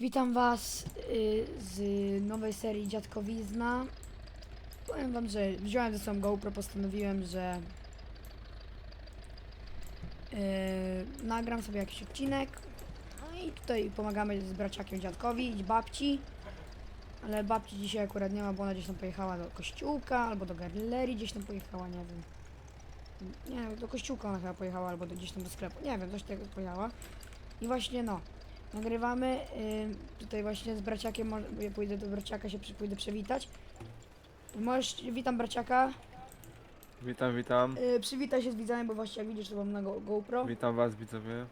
Witam Was y, z nowej serii Dziadkowizna. Powiem Wam, że wziąłem ze sobą GoPro, postanowiłem, że y, nagram sobie jakiś odcinek. No i tutaj pomagamy z braciakiem dziadkowi i babci. Ale babci dzisiaj akurat nie ma, bo ona gdzieś tam pojechała do kościółka albo do galerii, gdzieś tam pojechała, nie wiem. Nie, do kościółka ona chyba pojechała albo do, gdzieś tam do sklepu, nie wiem, coś takiego pojechała. I właśnie no, nagrywamy. y, tutaj właśnie z braciakiem, może, ja pójdę do braciaka się przy, pójdę przywitać. Możesz, witam braciaka. Witam, witam. Y, przywitaj się z widzami, bo właśnie jak widzisz, to mam na Go- GoPro. Witam was widzowie.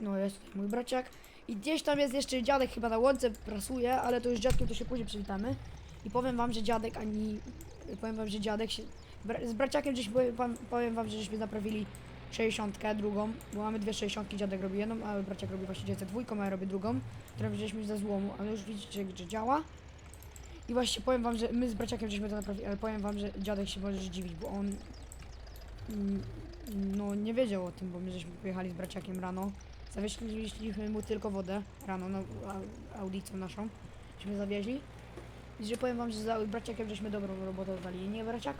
No jest mój braciak. I gdzieś tam jest jeszcze dziadek chyba na łące prasuje, ale to już dziadkiem to się później przywitamy. I powiem wam, że dziadek ani... Powiem wam, że dziadek się... Bra z braciakiem gdzieś powiem powiem wam, że żeśmy naprawili 60 drugą, bo mamy dwie 60 dziadek robi jedną, a braciak robi właśnie 902, a ja robię drugą, którą wzięliśmy ze złomu, ale już widzicie, że działa. I właśnie powiem wam, że my z braciakiem żeśmy to naprawili, ale powiem wam, że dziadek się może zdziwić, bo on... mm, No nie wiedział o tym, bo my żeśmy pojechali z braciakiem rano. Zawieźliśmy mu tylko wodę rano na au- audicją naszą. Żeśmy zawieźli. I że powiem wam, że za braciakiem żeśmy dobrą robotę oddali. Nie braciak?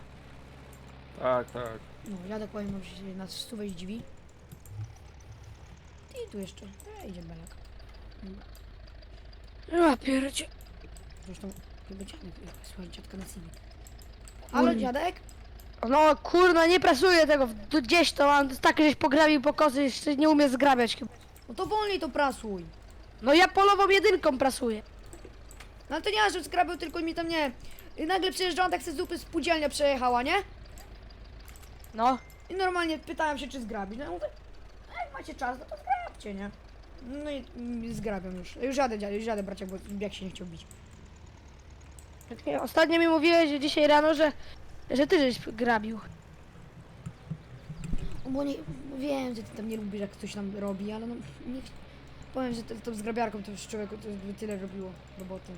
Tak, tak. No, dziadek powiem wam, że się nas stówę zdziwi. I tu jeszcze. E, idzie belek. Ja pierdzie. Zresztą chyba dziadek, słuchaj, dziadka na CV. Halo Oj. dziadek? No kurna, nie prasuję tego. Tu Gdzieś to mam tak, żeś pograbił po kosy, jeszcze nie umie zgrabiać chyba. No to wolniej to prasuj. No ja polową jedynką prasuję. No ale to nie, że skrabił, tylko mi tam nie. I nagle przyjeżdżała tak se zupy spółdzielnia przejechała, nie? No. I normalnie pytałem się, czy zgrabić. No ja mówię, "A jak macie czas, no to zgrabcie, nie? No i mm, zgrabiam już. Już jadę, już jadę, braciak, bo jak się nie chciał bić. Ostatnio mi mówiłeś że dzisiaj rano, że, że ty żeś grabił. No bo nie, wiem, że ty tam nie lubisz, jak ktoś tam robi, ale no nie, ch- powiem, że to, to z grabiarką to już człowieku to by tyle robiło roboty.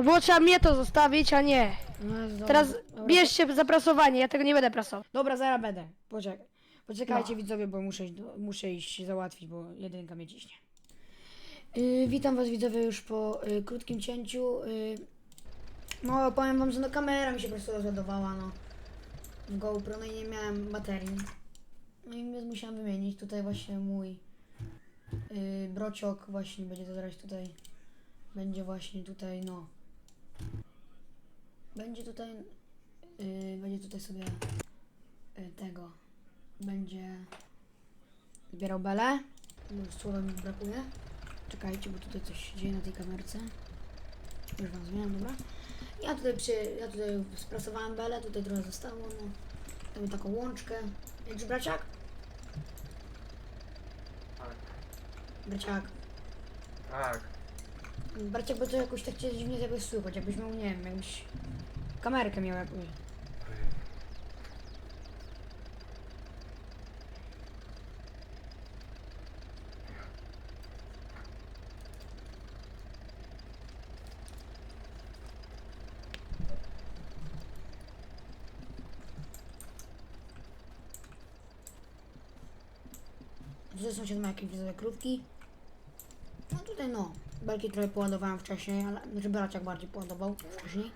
To było trzeba mnie to zostawić, a nie. No, Teraz dobra. bierz się za prasowanie, ja tego nie będę prasował. Dobra, zaraz będę. Poczekaj. Poczekajcie No. widzowie, bo muszę iść, do, muszę iść załatwić, bo jedynka mnie ciśnie. Yy, witam was widzowie już po y, krótkim cięciu. Y, no powiem wam, że no kamera mi się po prostu rozładowała, no. W GoPro, no i nie miałem baterii. No i więc musiałam wymienić. Tutaj właśnie mój y, brociok właśnie będzie to zaraz tutaj. Będzie właśnie tutaj, no. Będzie tutaj, y, będzie tutaj sobie y, tego będzie zbierał belę. Słowa mi brakuje. Czekajcie, bo tutaj coś się dzieje na tej kamerce. Już wam zmieniam, dobra. Ja tutaj przy, ja tutaj sprasowałem belę, tutaj trochę zostało, no. Mamy taką łączkę. Widzisz braciak? Tak. Braciak. Tak. Braciak, bo to jakoś tak cię dziwnie jakoś słychać, jakbyś miał, nie wiem, jakbyś kamerkę miał jakąś. Tutaj sąsiad ma jakieś krówki. No tutaj no, belki trochę poładowałem wcześniej, ale znaczy braciak bardziej poładował wcześniej.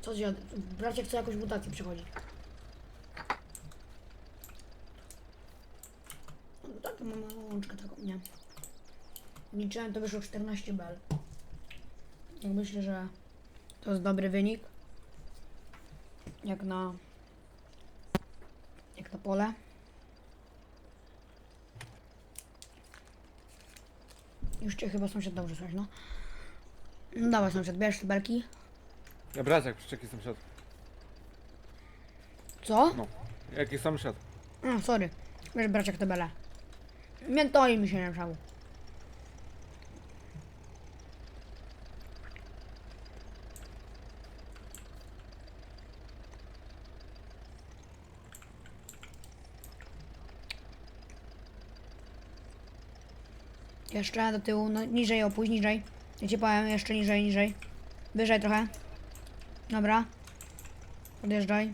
Co dziad... Braciak chce jakąś mutację przechodzi. No tak, mam łączkę taką, nie. Liczyłem, to wyszło 14 bel. Tak myślę, że to jest dobry wynik. Jak na... Jak na pole. Już cię chyba sąsiad dobrze słyszeć, no. No dawaj sąsiad, bierz te belki. Ja braciak, przecież sąsiad. Co? No. Jaki sąsiad? A, sorry. Bierz braciak te bele. Miętoli mi się nie ruszało. Jeszcze do tyłu, no niżej opuść, niżej. Ja ci powiem, jeszcze niżej, niżej. Wyżej trochę. Dobra. Podjeżdżaj.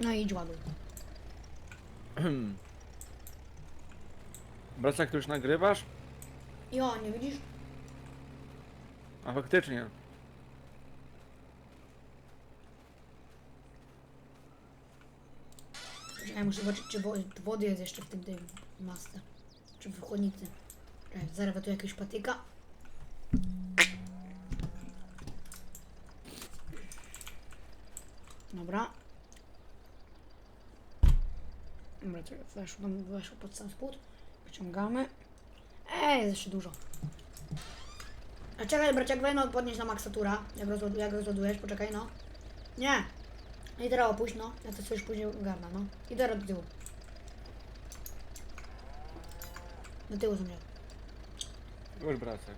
No i idź ładuj. Braciak, ty już nagrywasz? Jo, nie widzisz? A faktycznie. Ja muszę zobaczyć, czy wo- wody jest jeszcze w tym, tym masce. Czy w chłodnicy. Zaraz tu jakiegoś patyka. Dobra. Dobra, czekaj, weszło, weszło pod sam spód. Wyciągamy. Ej, jest jeszcze dużo. A czekaj, braciak, no podnieś na maksatura. Jak, jak rozładujesz, poczekaj, no. Nie. I teraz opuść, no. Ja to już później ogarnę, no. I teraz do tyłu. Do tyłu ze mnie. Już braciak.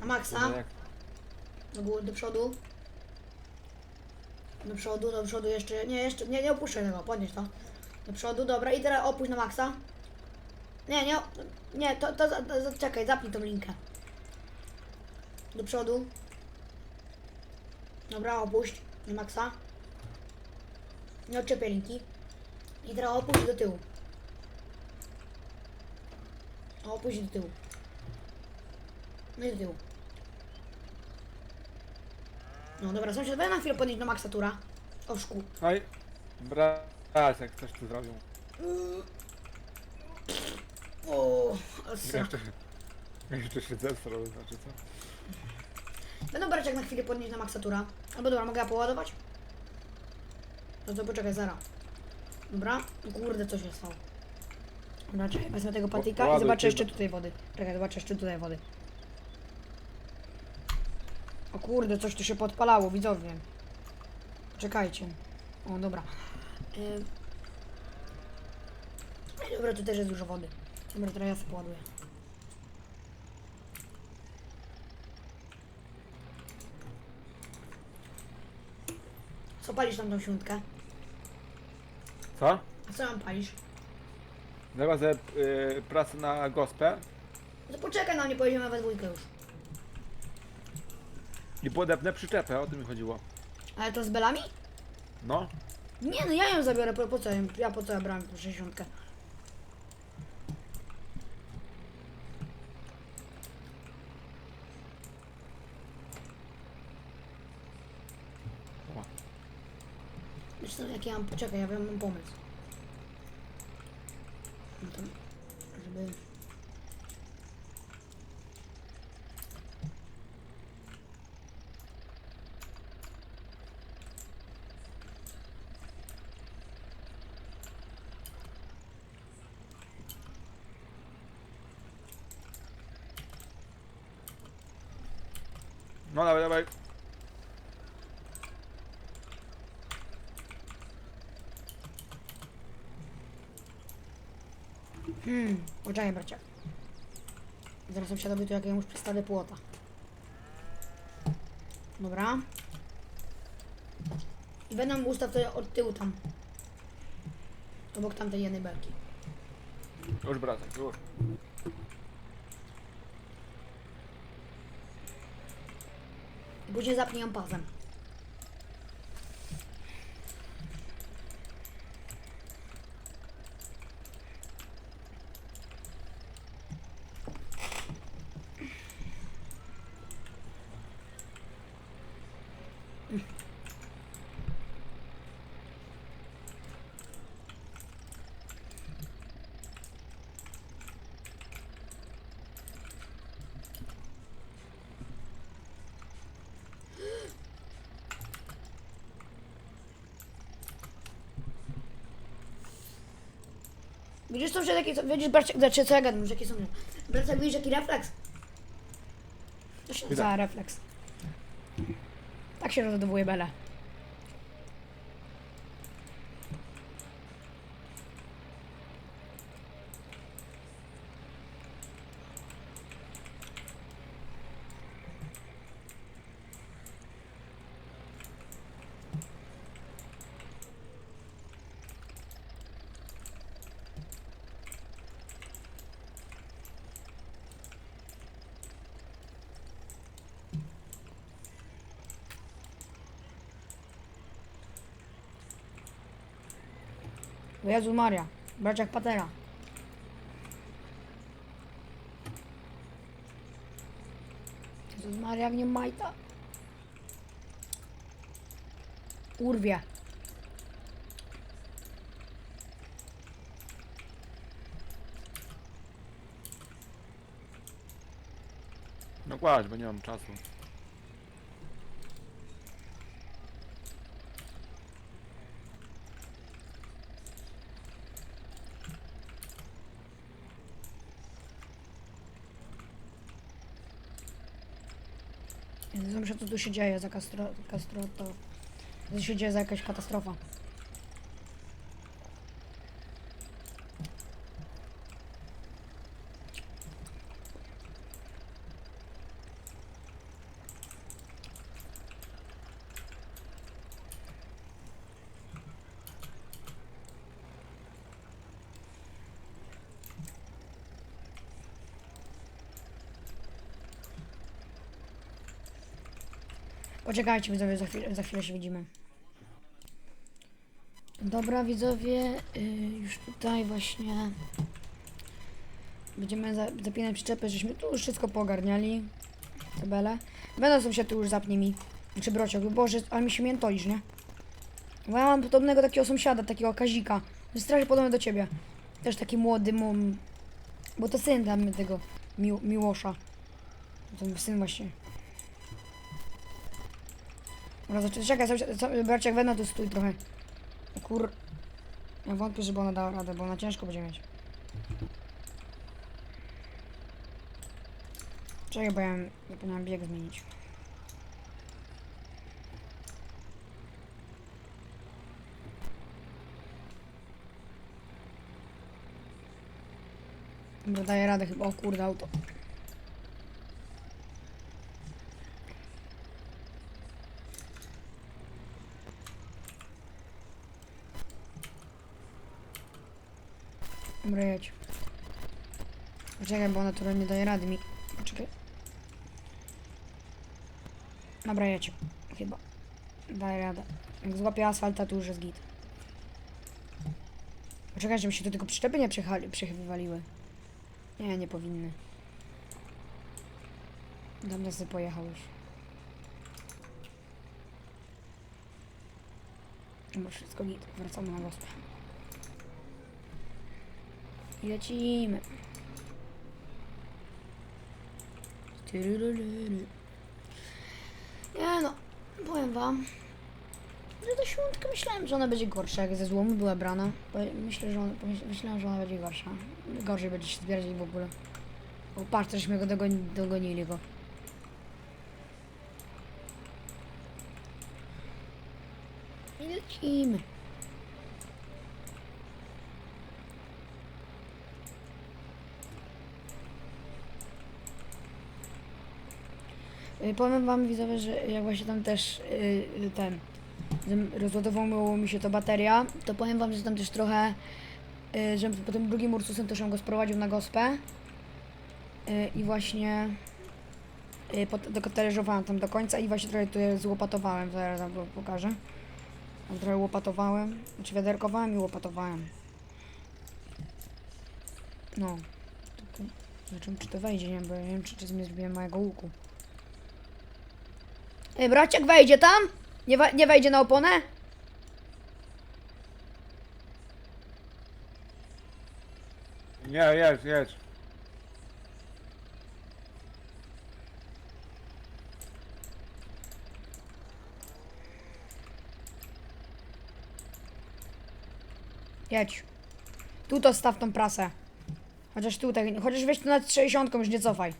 Na maksa. Jak- Do góry, do przodu. Do przodu, do przodu jeszcze. Nie, jeszcze. Nie, nie opuszczaj tego, podnieś to. Do przodu, dobra. I teraz opuść na maksa. Nie, nie. Nie, to, to, za- to, za- czekaj, zapnij tą linkę. Do przodu. Dobra, opuść na maksa. Nie odczepię linki. I teraz opuść do tyłu. Opuść do tyłu. No i do tyłu. No dobra, sąsiad, weź na chwilę podnieść do maksatura. O szkół. Oj, braciak, coś tu zrobił. O, asa. Jeszcze, jeszcze się zesrał, znaczy co? Będę brać jak na chwilę podnieść na maksatura. Albo dobra, mogę ja poładować? No to poczekaj, zara. Dobra, o kurde, co się stało. Dobra, czekaj, wezmę tego patyka i ładuj zobaczę jeszcze tutaj wody. Czekaj, zobaczę jeszcze tutaj wody. O kurde, coś tu się podpalało, widzowie. Czekajcie. O, dobra. Ej, Dobra, tu też jest dużo wody. Dobra, teraz ja sobie poładuję. Palisz tam tą siódmkę? Co? A co tam palisz? Zaraz y, pracę na gospę No to poczekaj na mnie, pojedziemy we dwójkę już. i podepnę przyczepę, o tym mi chodziło. Ale to z belami? No, Nie, no ja ją zabiorę, po, po co ją, ja po co ja brałem tą 60. Wiesz co, jak ja mam, poczekaj, ja mam pomysł. No to, żeby... no dawaj, dawaj. Hmm, poczekaj bracia. Zaraz sąsiadowi tu jakiemuś przystawię płota. Dobra. I będę ustaw to od tyłu tam. Obok tamtej jednej belki. Już braciak, już. I później zapnij ją pazem. Widzisz sąsiad jaki, widzisz bracie, znaczy co ja gadam, że jaki sąsiad. Bracia widzisz jaki refleks? To się nazywa refleks. Tak się rozładowuje bele. O Jezu Maria, braciak Patera. Jezus Maria, jak nie majta. Urwie. No kładź, bo nie mam czasu. Nie wiem, co tu się dzieje za kastro... to... Co się dzieje za jakaś katastrofa. Poczekajcie widzowie, za chwilę, za chwilę się widzimy. Dobra widzowie, y, już tutaj właśnie będziemy za, zapinać przyczepy, żeśmy tu już wszystko poogarniali. Tabele. Będą się tu już zapnie mi. Znaczy brociok, boże, ale mi się miętolisz, nie? Bo ja mam podobnego takiego sąsiada, takiego Kazika. Jest strasznie podobny do ciebie. Też taki młody, mum. Bo to syn tam tego Mi Miłosza. To syn właśnie. Dobra, czekaj, braciak Wena tu stój trochę. Kur... Ja wątpię, żeby ona dała radę, bo ona ciężko będzie mieć. Czekaj, bo ja zapomniałem bieg zmienić. Dobra, daję radę chyba. O kurde, auto. Dobra, jedź. Poczekaj, bo ona tu nie daje rady mi. Poczekaj. Dobra, jedź. Chyba. Daje radę. Jak złapię asfalta, to już jest git. Poczekaj, żeby się tu tylko przyczepy nie przechywaliły. Nie, nie powinny. Dobra, sobie pojechał już. Dobra, wszystko git. Wracamy na gospę. Lecimy. Nie no, powiem wam, że ta świątka myślałem, że ona będzie gorsza, jak ze złomu była brana. Myślę, że on, pomyśl- myślałem, że ona będzie gorsza. Gorzej będzie się zbierać w ogóle. O, patrz, żeśmy go dogoni, dogonili go. I lecimy. Powiem wam widzowie, że jak właśnie tam też y, y, ten że rozładowała mi się to bateria, to powiem wam, że tam też trochę, y, że po tym drugim Ursusem też on go sprowadził na gospę y, i właśnie y, tylko talerzowałem tam do końca i właśnie trochę tu złopatowałem, zaraz wam pokażę. Trochę łopatowałem, znaczy wiaderkowałem i łopatowałem. No. Zobaczymy czy to wejdzie, nie? Bo ja nie wiem czy, czy nie zrobiłem mojego łuku. Ej, braciak wejdzie tam? Nie, nie wejdzie na oponę? Nie, jedź, jedź. Jedź. Tu to staw tą prasę. Chociaż tutaj, chociaż weź tu nad 60 już nie cofaj.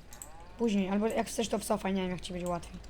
Później, albo jak chcesz to wcofaj, nie wiem jak ci będzie łatwiej.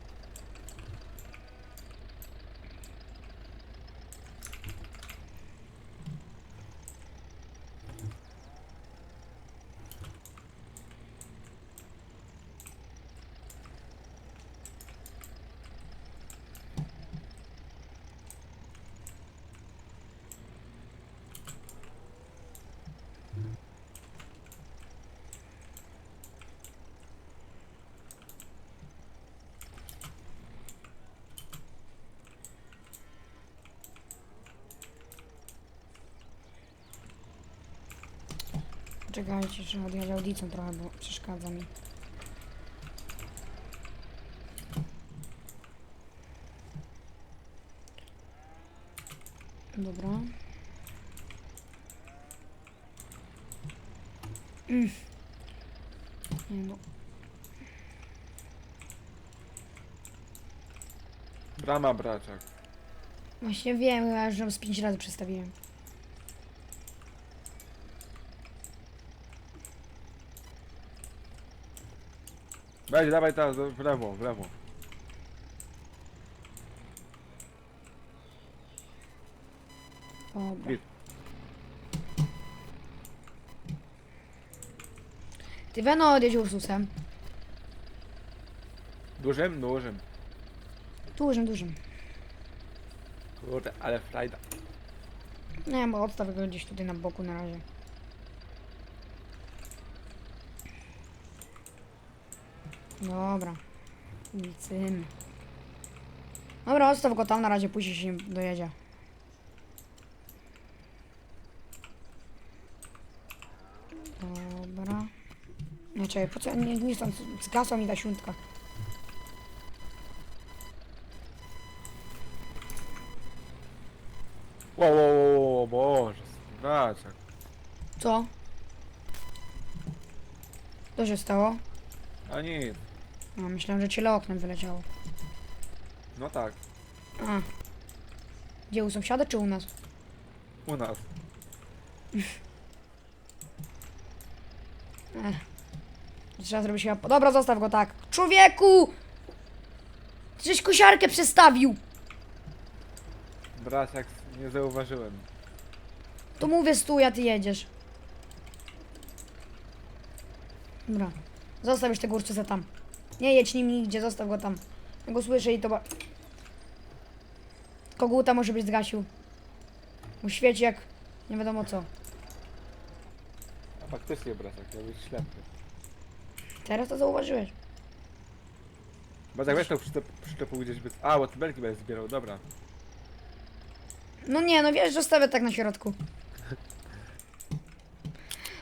Czekajcie, że odjadę audicą trochę, bo przeszkadza mi. Dobra. Mm. Nie no. Brama braciak. Właśnie wiem, ja już ją z pięć razy przestawiłem. Weź, dawaj teraz do- w lewo, w lewo. Dobra. Git. Ty Weno odjedź Ursusem. Dużym, dużym. Dużym, dużym. Kurde, ale frajda. Nie, bo odstaw go gdzieś tutaj na boku na razie. Dobra. Licymy. Dobra, odstaw go tam na razie, później się nim dojedzie. Dobra. Nie, czekaj, po co, nie, nie stąd, zgasła mi ta siuntka. Wow, wow, wow, wow, boże, braciak. Co? Co się stało? A nic. A, myślałem, że ciele oknem wyleciało. No tak, A. Gdzie u sąsiada czy u nas? u nas. Ech. Trzeba zrobić chyba... Dobra, zostaw go tak. Człowieku! Żeś kosiarkę przestawił! Braciak, nie zauważyłem. To mówię stój, a ty jedziesz. Dobra. Zostaw już tego urczyca tam. Nie jedź nim nigdzie, zostaw go tam. Ja go słyszę i to ba... Koguta może być zgasił. Mu świeci jak... nie wiadomo co. A faktycznie, braciak, ja być ślepy. Teraz to zauważyłeś. Braciak, weź to przyczep, gdzieś by... A, bo ty belki będę zbierał, dobra. No nie, no wiesz, zostawię tak na środku.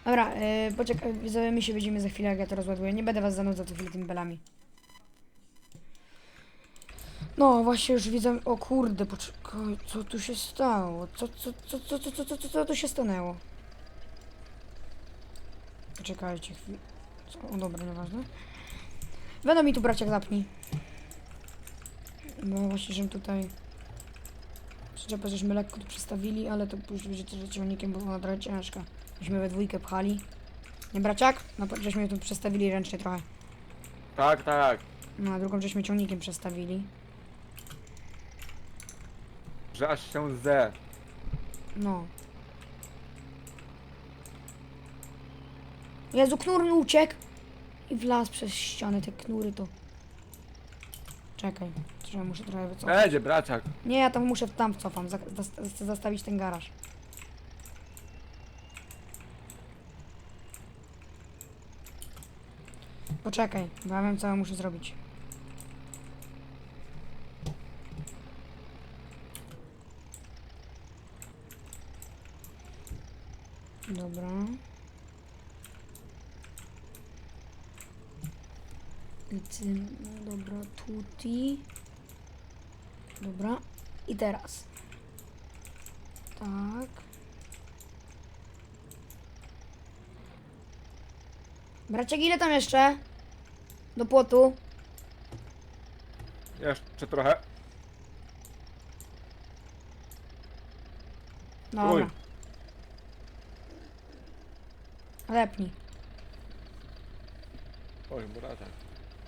Dobra, yy, poczekaj, widzowie, my się widzimy za chwilę, jak ja to rozładuję. Nie będę was zanudzał co chwilę tymi belami. No, właśnie już widzę, o kurde, poczekaj, co tu się stało? Co, co, co, co, co, co, co, co, co tu się stanęło? Poczekajcie chwilę. O, dobra, nieważne. Będą mi tu braciak zapnij. No właśnie, żebym tutaj... Przyczepę żeśmy lekko tu przestawili, ale to później będzie też ciągnikiem, bo ona trochę ciężka. Myśmy we dwójkę pchali. Nie braciak? No żeśmy tu przestawili ręcznie trochę. Tak, tak. No a drugą żeśmy ciągnikiem przestawili. Że aż się ze. No. Jezu, knur mi uciekł! I wlazł przez ścianę te knury to. Czekaj, trzeba muszę trochę wycofać. Jedzie, braciak. Nie, ja tam muszę tam cofam, za, za, chcę zastawić ten garaż. Poczekaj, bo ja wiem co ja muszę zrobić. Dobra. Lecimy, dobra, tuti. Dobra. I teraz. Tak. Braciak, ile tam jeszcze? Do płotu. Jeszcze trochę. Dobra. Uj. Lepnij. Oj, braciak.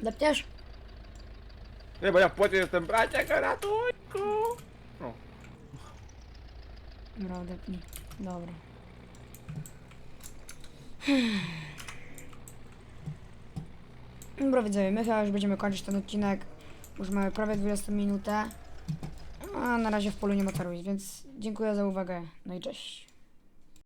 Lepniesz? Nie, bo ja w płocie jestem, braciak, ratujku. No. Dobra, odepnij. Dobra. Dobra, widzowie, my chyba już będziemy kończyć ten odcinek. Już mamy prawie 20 minutę. A na razie w polu nie ma tarujć, więc dziękuję za uwagę. No i cześć.